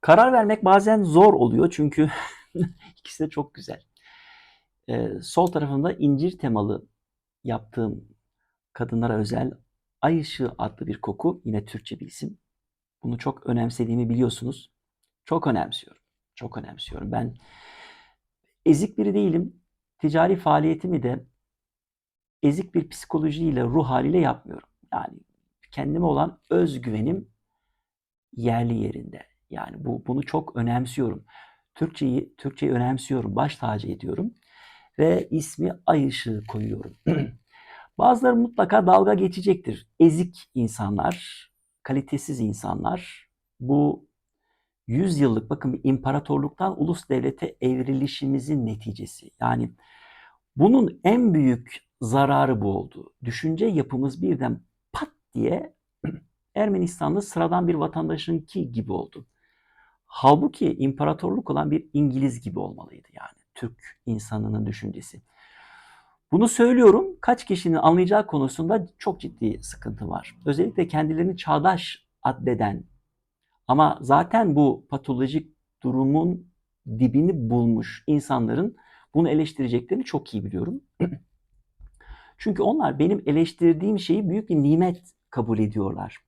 Karar vermek bazen zor oluyor çünkü ikisi de çok güzel. Ee, sol tarafımda incir temalı yaptığım kadınlara özel Ay Işığı adlı bir koku. Yine Türkçe bir isim. Bunu çok önemsediğimi biliyorsunuz. Çok önemsiyorum. Çok önemsiyorum. Ben ezik biri değilim. Ticari faaliyetimi de ezik bir psikolojiyle, ruh haliyle yapmıyorum. Yani kendime olan özgüvenim yerli yerinde. Yani bu bunu çok önemsiyorum. Türkçeyi Türkçeyi önemsiyorum, baş tacı ediyorum ve ismi Ay Işığı koyuyorum. Bazıları mutlaka dalga geçecektir. Ezik insanlar, kalitesiz insanlar bu 100 yıllık bakın bir imparatorluktan ulus devlete evrilişimizin neticesi. Yani bunun en büyük zararı bu oldu. Düşünce yapımız birden pat diye Ermenistanlı sıradan bir vatandaşınki gibi oldu. Halbuki imparatorluk olan bir İngiliz gibi olmalıydı yani Türk insanının düşüncesi. Bunu söylüyorum kaç kişinin anlayacağı konusunda çok ciddi sıkıntı var. Özellikle kendilerini çağdaş addeden ama zaten bu patolojik durumun dibini bulmuş insanların bunu eleştireceklerini çok iyi biliyorum. Çünkü onlar benim eleştirdiğim şeyi büyük bir nimet kabul ediyorlar.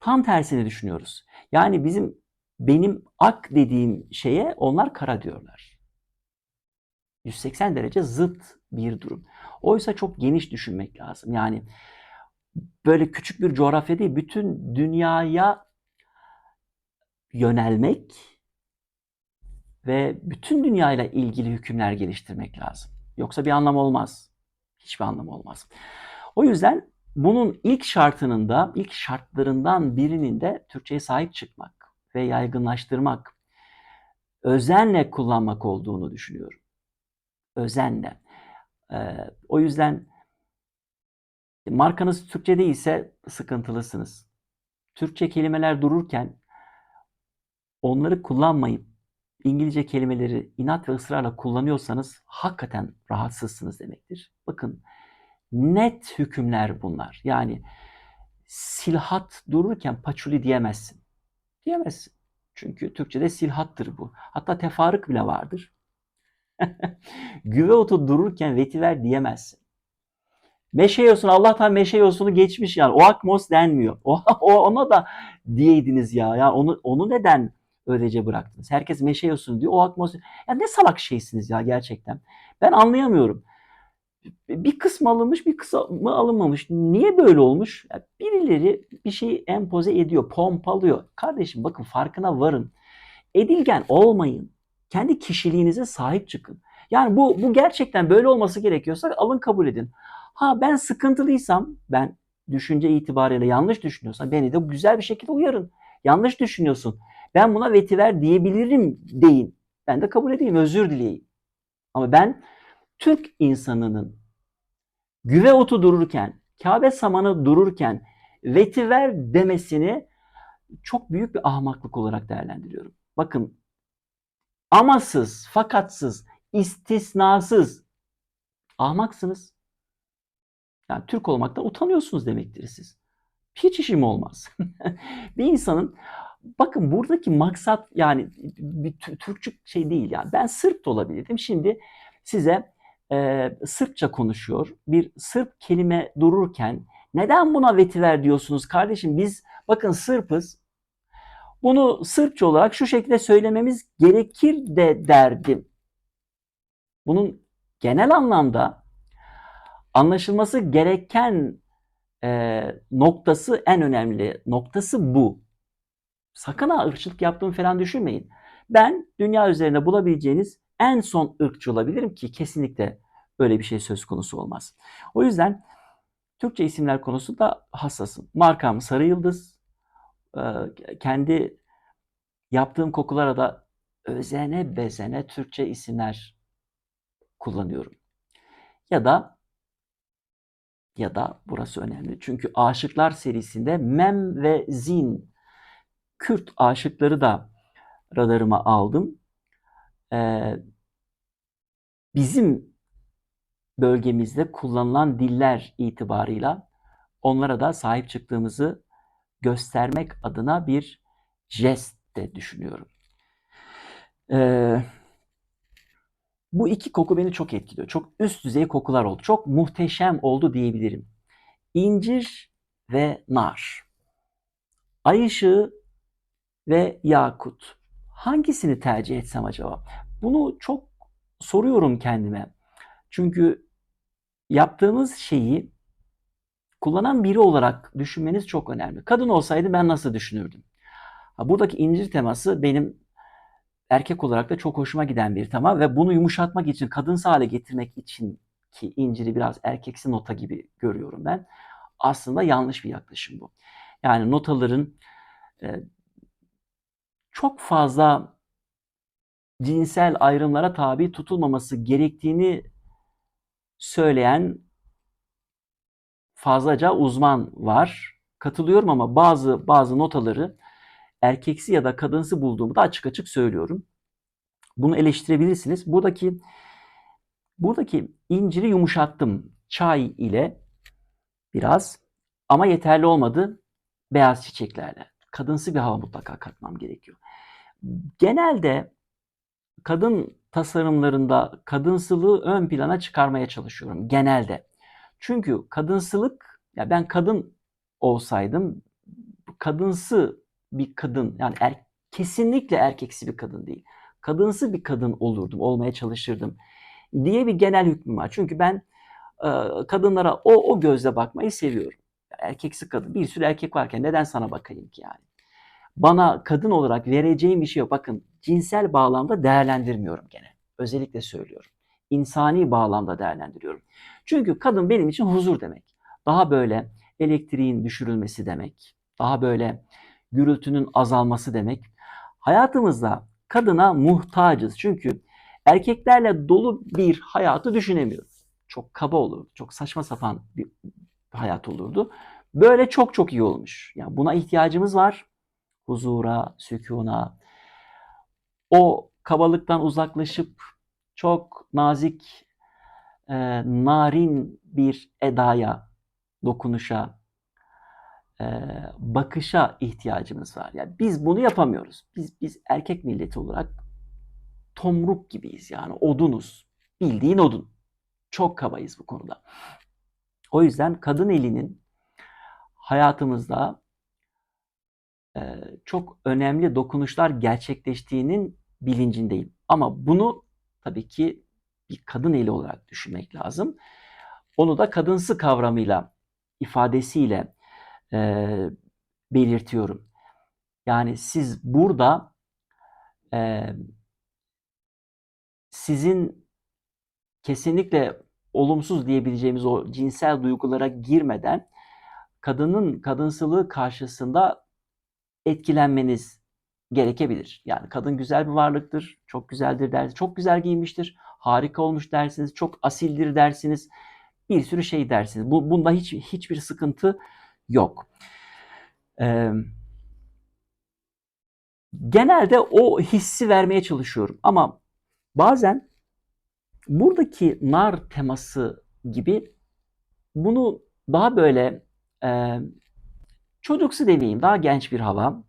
Tam tersini düşünüyoruz. Yani bizim benim ak dediğim şeye onlar kara diyorlar. 180 derece zıt bir durum. Oysa çok geniş düşünmek lazım. Yani böyle küçük bir coğrafya değil, bütün dünyaya yönelmek ve bütün dünyayla ilgili hükümler geliştirmek lazım. Yoksa bir anlam olmaz. Hiçbir anlam olmaz. O yüzden bunun ilk şartının da, ilk şartlarından birinin de Türkçe'ye sahip çıkmak ve yaygınlaştırmak, özenle kullanmak olduğunu düşünüyorum. Özenle. Ee, o yüzden markanız Türkçe değilse sıkıntılısınız. Türkçe kelimeler dururken onları kullanmayıp İngilizce kelimeleri inat ve ısrarla kullanıyorsanız hakikaten rahatsızsınız demektir. Bakın net hükümler bunlar. Yani silhat dururken paçuli diyemezsin. Diyemezsin. Çünkü Türkçe'de silhattır bu. Hatta tefarık bile vardır. Güve otu dururken vetiver diyemezsin. Meşe yosunu Allah'tan meşe yosunu geçmiş yani. O akmos denmiyor. O, o ona da diyeydiniz ya. Yani onu onu neden öylece bıraktınız? Herkes meşe yosunu diyor. O akmos. Ya ne salak şeysiniz ya gerçekten. Ben anlayamıyorum. Bir kısmı alınmış, bir kısmı alınmamış. Niye böyle olmuş? Ya birileri bir şeyi empoze ediyor, pompalıyor. Kardeşim bakın farkına varın. Edilgen olmayın. Kendi kişiliğinize sahip çıkın. Yani bu bu gerçekten böyle olması gerekiyorsa alın kabul edin. Ha ben sıkıntılıysam, ben düşünce itibariyle yanlış düşünüyorsam beni de güzel bir şekilde uyarın. Yanlış düşünüyorsun. Ben buna vetiver diyebilirim deyin. Ben de kabul edeyim, özür dileyeyim. Ama ben Türk insanının güve otu dururken, Kabe samanı dururken vetiver demesini çok büyük bir ahmaklık olarak değerlendiriyorum. Bakın amasız, fakatsız, istisnasız ahmaksınız. Yani Türk olmaktan utanıyorsunuz demektir siz. Hiç işim olmaz. bir insanın bakın buradaki maksat yani bir Türkçe şey değil yani. Ben Sırp da olabilirdim. Şimdi size e, Sırpça konuşuyor. Bir Sırp kelime dururken neden buna vetiver diyorsunuz kardeşim? Biz bakın Sırpız. Bunu Sırpça olarak şu şekilde söylememiz gerekir de derdim. Bunun genel anlamda anlaşılması gereken e, noktası en önemli noktası bu. Sakın ha ırkçılık yaptığımı falan düşünmeyin. Ben dünya üzerinde bulabileceğiniz en son ırkçı olabilirim ki kesinlikle öyle bir şey söz konusu olmaz. O yüzden Türkçe isimler konusunda hassasım. Markam Sarı Yıldız. Kendi yaptığım kokulara da özene bezene Türkçe isimler kullanıyorum. Ya da ya da burası önemli. Çünkü Aşıklar serisinde Mem ve Zin Kürt aşıkları da radarıma aldım. Ee, bizim bölgemizde kullanılan diller itibarıyla onlara da sahip çıktığımızı göstermek adına bir jest de düşünüyorum. Ee, bu iki koku beni çok etkiliyor. Çok üst düzey kokular oldu. Çok muhteşem oldu diyebilirim. İncir ve nar. Ay ışığı ve yakut. Hangisini tercih etsem acaba? Bunu çok soruyorum kendime. Çünkü yaptığımız şeyi kullanan biri olarak düşünmeniz çok önemli. Kadın olsaydı ben nasıl düşünürdüm? Buradaki incir teması benim erkek olarak da çok hoşuma giden bir tema ve bunu yumuşatmak için, kadınsı hale getirmek için ki inciri biraz erkeksi nota gibi görüyorum ben. Aslında yanlış bir yaklaşım bu. Yani notaların e, çok fazla cinsel ayrımlara tabi tutulmaması gerektiğini söyleyen fazlaca uzman var. Katılıyorum ama bazı bazı notaları erkeksi ya da kadınsı bulduğumu da açık açık söylüyorum. Bunu eleştirebilirsiniz. Buradaki buradaki inciri yumuşattım çay ile biraz ama yeterli olmadı beyaz çiçeklerle. Kadınsı bir hava mutlaka katmam gerekiyor. Genelde kadın tasarımlarında kadınsılığı ön plana çıkarmaya çalışıyorum genelde. Çünkü kadınsılık ya ben kadın olsaydım kadınsı bir kadın yani er, kesinlikle erkeksi bir kadın değil. Kadınsı bir kadın olurdum, olmaya çalışırdım diye bir genel hükmüm var. Çünkü ben e, kadınlara o o gözle bakmayı seviyorum. Erkeksi kadın, bir sürü erkek varken neden sana bakayım ki yani? Bana kadın olarak vereceğim bir şey yok. Bakın cinsel bağlamda değerlendirmiyorum gene. Özellikle söylüyorum. İnsani bağlamda değerlendiriyorum. Çünkü kadın benim için huzur demek. Daha böyle elektriğin düşürülmesi demek. Daha böyle gürültünün azalması demek. Hayatımızda kadına muhtacız. Çünkü erkeklerle dolu bir hayatı düşünemiyoruz. Çok kaba olur, çok saçma sapan bir hayat olurdu. Böyle çok çok iyi olmuş. Yani buna ihtiyacımız var. Huzura, sükuna. O kabalıktan uzaklaşıp çok nazik, e, narin bir edaya, dokunuşa, e, bakışa ihtiyacımız var. Yani biz bunu yapamıyoruz. Biz biz erkek milleti olarak tomruk gibiyiz yani odunuz. Bildiğin odun. Çok kabayız bu konuda. O yüzden kadın elinin hayatımızda çok önemli dokunuşlar gerçekleştiğinin bilincindeyim. Ama bunu tabii ki bir kadın eli olarak düşünmek lazım. Onu da kadınsı kavramıyla, ifadesiyle e, belirtiyorum. Yani siz burada e, sizin kesinlikle olumsuz diyebileceğimiz o cinsel duygulara girmeden kadının kadınsılığı karşısında etkilenmeniz gerekebilir. Yani kadın güzel bir varlıktır, çok güzeldir dersiniz, çok güzel giymiştir, harika olmuş dersiniz, çok asildir dersiniz, bir sürü şey dersiniz. Bu, bunda hiç hiçbir sıkıntı yok. Ee, genelde o hissi vermeye çalışıyorum ama bazen buradaki nar teması gibi bunu daha böyle e, çocuksu demeyeyim, daha genç bir hava,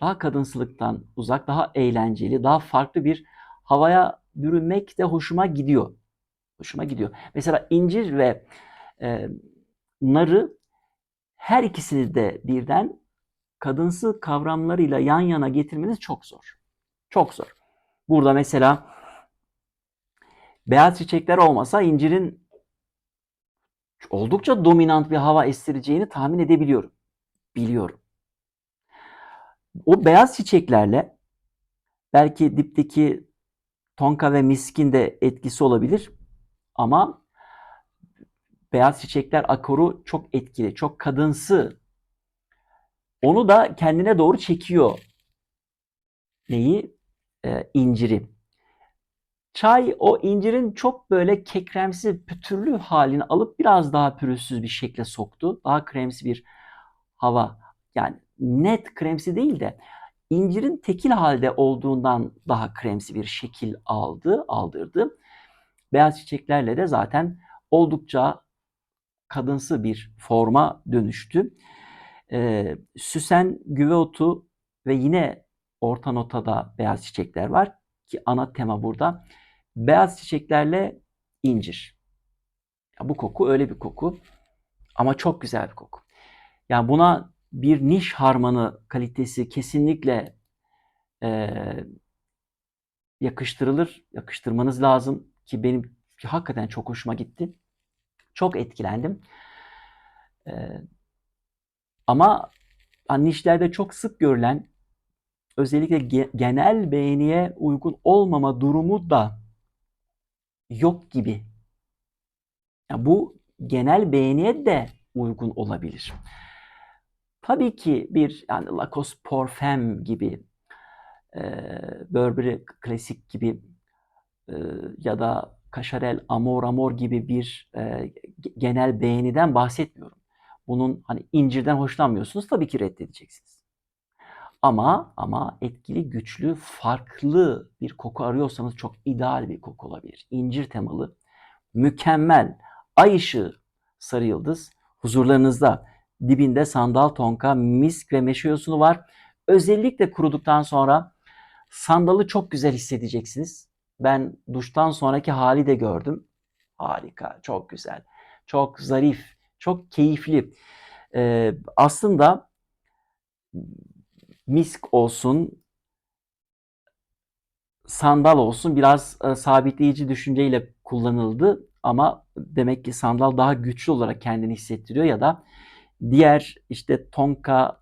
daha kadınsılıktan uzak, daha eğlenceli, daha farklı bir havaya bürünmek de hoşuma gidiyor. Hoşuma gidiyor. Mesela incir ve e, narı her ikisini de birden kadınsı kavramlarıyla yan yana getirmeniz çok zor. Çok zor. Burada mesela beyaz çiçekler olmasa incirin oldukça dominant bir hava estireceğini tahmin edebiliyorum. Biliyorum. O beyaz çiçeklerle belki dipteki tonka ve miskin de etkisi olabilir ama beyaz çiçekler akoru çok etkili, çok kadınsı. Onu da kendine doğru çekiyor. Neyi? Ee, inciri. Çay o incirin çok böyle kekremsi, pütürlü halini alıp biraz daha pürüzsüz bir şekle soktu. Daha kremsi bir hava. Yani net kremsi değil de incirin tekil halde olduğundan daha kremsi bir şekil aldı, aldırdı. Beyaz çiçeklerle de zaten oldukça kadınsı bir forma dönüştü. Ee, süsen, güve otu ve yine orta notada beyaz çiçekler var ki ana tema burada. Beyaz çiçeklerle incir. Ya bu koku öyle bir koku ama çok güzel bir koku. Yani buna bir niş harmanı kalitesi kesinlikle e, yakıştırılır. Yakıştırmanız lazım ki benim hakikaten çok hoşuma gitti. Çok etkilendim. E, ama hani nişlerde çok sık görülen özellikle ge- genel beğeniye uygun olmama durumu da yok gibi. Ya bu genel beğeniye de uygun olabilir. Tabii ki bir yani Lacoste Parfum gibi e, Burberry Klasik gibi e, ya da Cacharel Amor Amor gibi bir e, genel beğeniden bahsetmiyorum. Bunun hani incirden hoşlanmıyorsunuz tabii ki reddedeceksiniz. Ama ama etkili, güçlü, farklı bir koku arıyorsanız çok ideal bir koku olabilir. İncir temalı, mükemmel, ay ışığı sarı yıldız huzurlarınızda. Dibinde sandal tonka, misk ve meşe yosunu var. Özellikle kuruduktan sonra sandalı çok güzel hissedeceksiniz. Ben duştan sonraki hali de gördüm. Harika, çok güzel, çok zarif, çok keyifli. Ee, aslında misk olsun, sandal olsun biraz e, sabitleyici düşünceyle kullanıldı ama demek ki sandal daha güçlü olarak kendini hissettiriyor ya da diğer işte tonka,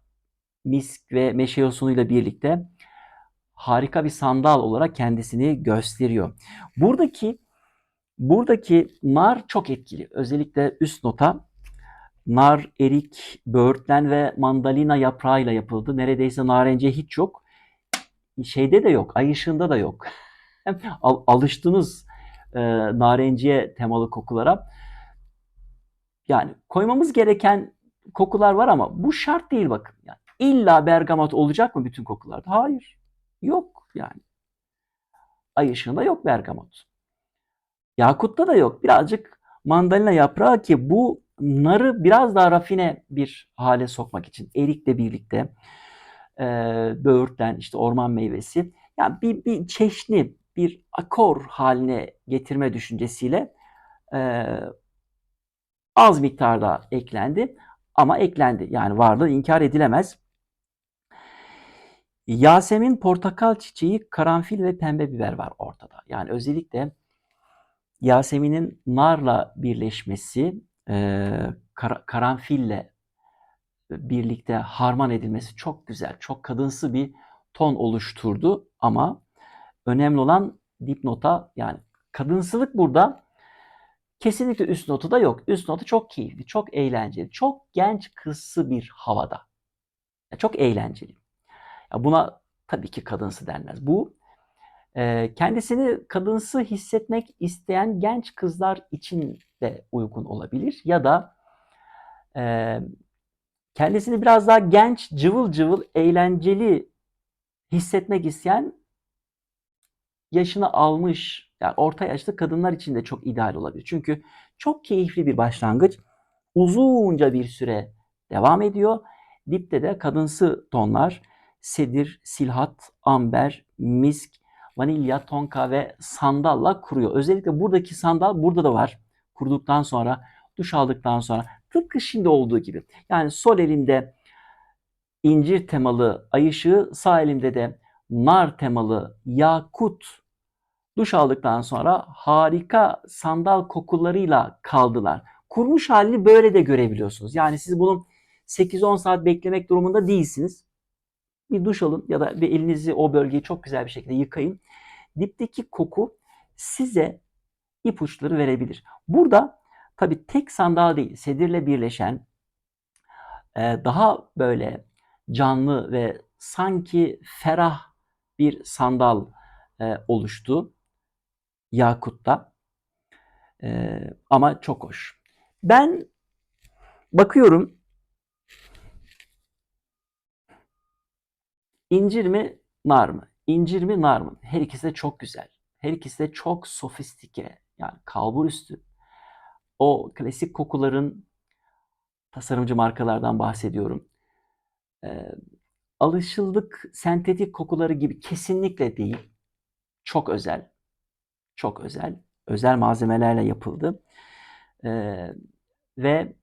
misk ve meşe yosunuyla birlikte harika bir sandal olarak kendisini gösteriyor. Buradaki buradaki nar çok etkili. Özellikle üst nota nar, erik, böğürtlen ve mandalina yaprağıyla yapıldı. Neredeyse narenciye hiç yok. Şeyde de yok, ay ışığında da yok. Al, alıştınız e, narenciye temalı kokulara. Yani koymamız gereken kokular var ama bu şart değil bakın. Yani illa bergamot olacak mı bütün kokularda? Hayır. Yok yani. Ay ışığında yok bergamot. Yakutta da yok. Birazcık mandalina yaprağı ki bu narı biraz daha rafine bir hale sokmak için erikle birlikte e, böğürtlen işte orman meyvesi yani bir, bir çeşni bir akor haline getirme düşüncesiyle e, az miktarda eklendi ama eklendi yani varlığı inkar edilemez. Yasemin, portakal çiçeği, karanfil ve pembe biber var ortada. Yani özellikle Yasemin'in narla birleşmesi, e, kar, karanfille birlikte harman edilmesi çok güzel, çok kadınsı bir ton oluşturdu. Ama önemli olan dipnota yani kadınsılık burada kesinlikle üst notu da yok. Üst notu çok keyifli, çok eğlenceli, çok genç kızsı bir havada. Çok eğlenceli. Ya buna tabii ki kadınsı denmez. Bu e, kendisini kadınsı hissetmek isteyen genç kızlar için de uygun olabilir. Ya da e, kendisini biraz daha genç, cıvıl cıvıl, eğlenceli hissetmek isteyen yaşını almış, yani orta yaşlı kadınlar için de çok ideal olabilir. Çünkü çok keyifli bir başlangıç. Uzunca bir süre devam ediyor. Dipte de kadınsı tonlar sedir, silhat, amber, misk, vanilya, tonka ve sandalla kuruyor. Özellikle buradaki sandal burada da var. Kuruduktan sonra, duş aldıktan sonra tıpkı şimdi olduğu gibi. Yani sol elimde incir temalı ay ışığı, sağ elimde de nar temalı yakut duş aldıktan sonra harika sandal kokularıyla kaldılar. Kurmuş halini böyle de görebiliyorsunuz. Yani siz bunun 8-10 saat beklemek durumunda değilsiniz. Bir duş alın ya da bir elinizi o bölgeyi çok güzel bir şekilde yıkayın. Dipteki koku size ipuçları verebilir. Burada tabi tek sandal değil, sedirle birleşen daha böyle canlı ve sanki ferah bir sandal oluştu. Yakut'ta. Ama çok hoş. Ben bakıyorum İncir mi, nar mı? İncir mi, nar mı? Her ikisi de çok güzel. Her ikisi de çok sofistike. Yani kalbur üstü. O klasik kokuların tasarımcı markalardan bahsediyorum. Ee, alışıldık sentetik kokuları gibi kesinlikle değil. Çok özel. Çok özel. Özel malzemelerle yapıldı. Ee, ve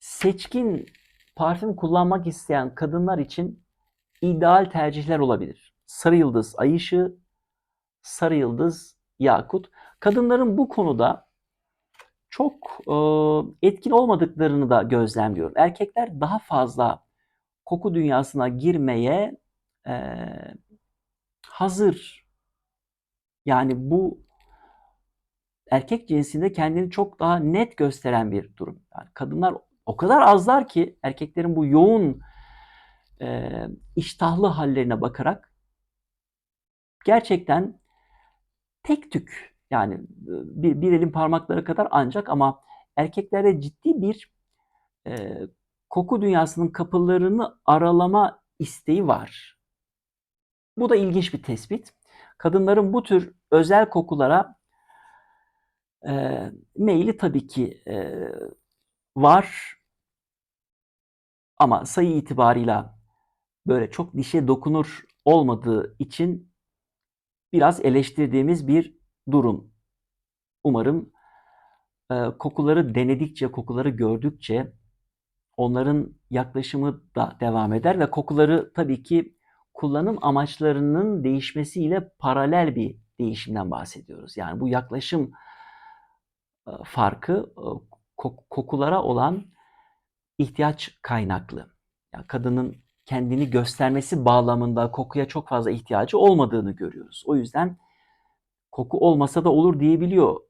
seçkin parfüm kullanmak isteyen kadınlar için ideal tercihler olabilir. Sarı yıldız ay ışığı, sarı yıldız yakut. Kadınların bu konuda çok e, etkin olmadıklarını da gözlemliyorum. Erkekler daha fazla koku dünyasına girmeye e, hazır. Yani bu erkek cinsinde kendini çok daha net gösteren bir durum. Yani kadınlar o kadar azlar ki erkeklerin bu yoğun e, iştahlı hallerine bakarak gerçekten tek tük yani bir, bir elin parmakları kadar ancak ama erkeklerde ciddi bir e, koku dünyasının kapılarını aralama isteği var. Bu da ilginç bir tespit. Kadınların bu tür özel kokulara e, meyli tabii ki e, var ama sayı itibarıyla böyle çok dişe dokunur olmadığı için biraz eleştirdiğimiz bir durum. Umarım e, kokuları denedikçe, kokuları gördükçe onların yaklaşımı da devam eder ve kokuları tabii ki kullanım amaçlarının değişmesiyle paralel bir değişimden bahsediyoruz. Yani bu yaklaşım e, farkı e, kokulara olan ihtiyaç kaynaklı. Yani kadının kendini göstermesi bağlamında kokuya çok fazla ihtiyacı olmadığını görüyoruz. O yüzden koku olmasa da olur diyebiliyor.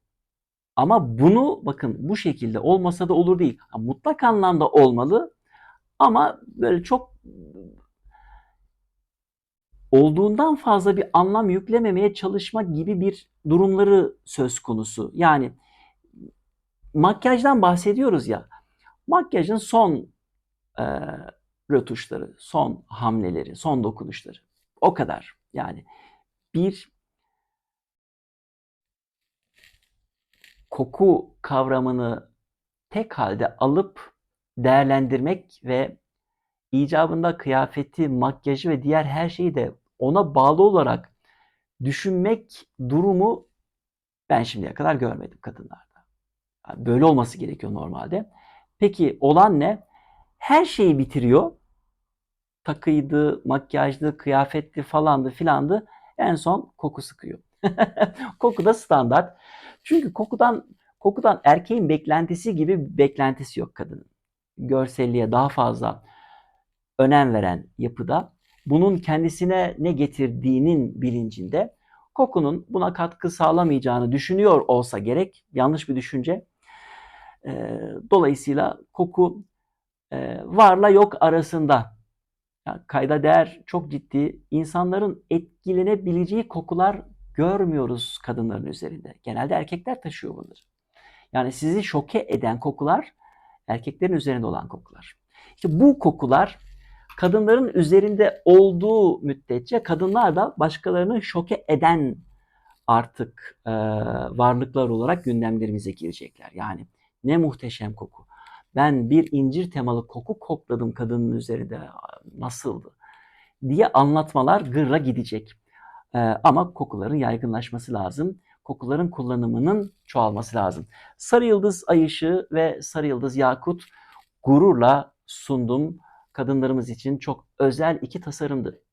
Ama bunu bakın bu şekilde olmasa da olur değil. Mutlak anlamda olmalı ama böyle çok olduğundan fazla bir anlam yüklememeye çalışmak gibi bir durumları söz konusu. Yani makyajdan bahsediyoruz ya. Makyajın son e, rötuşları, son hamleleri, son dokunuşları. O kadar. Yani bir koku kavramını tek halde alıp değerlendirmek ve icabında kıyafeti, makyajı ve diğer her şeyi de ona bağlı olarak düşünmek durumu ben şimdiye kadar görmedim kadınlarda. Yani böyle olması gerekiyor normalde. Peki olan ne? Her şeyi bitiriyor. Takıydı, makyajdı, kıyafetti falandı filandı. En son koku sıkıyor. koku da standart. Çünkü kokudan kokudan erkeğin beklentisi gibi beklentisi yok kadının. Görselliğe daha fazla önem veren yapıda bunun kendisine ne getirdiğinin bilincinde kokunun buna katkı sağlamayacağını düşünüyor olsa gerek. Yanlış bir düşünce. Dolayısıyla koku varla yok arasında yani kayda değer çok ciddi insanların etkilenebileceği kokular görmüyoruz kadınların üzerinde. Genelde erkekler taşıyor bunları. Yani sizi şoke eden kokular erkeklerin üzerinde olan kokular. İşte bu kokular kadınların üzerinde olduğu müddetçe kadınlar da başkalarını şoke eden artık e, varlıklar olarak gündemlerimize girecekler. Yani ne muhteşem koku. Ben bir incir temalı koku kokladım kadının üzerinde. Nasıldı? diye anlatmalar gırra gidecek. Ee, ama kokuların yaygınlaşması lazım. Kokuların kullanımının çoğalması lazım. Sarı yıldız ay ışığı ve sarı yıldız yakut gururla sundum. Kadınlarımız için çok özel iki tasarımdı.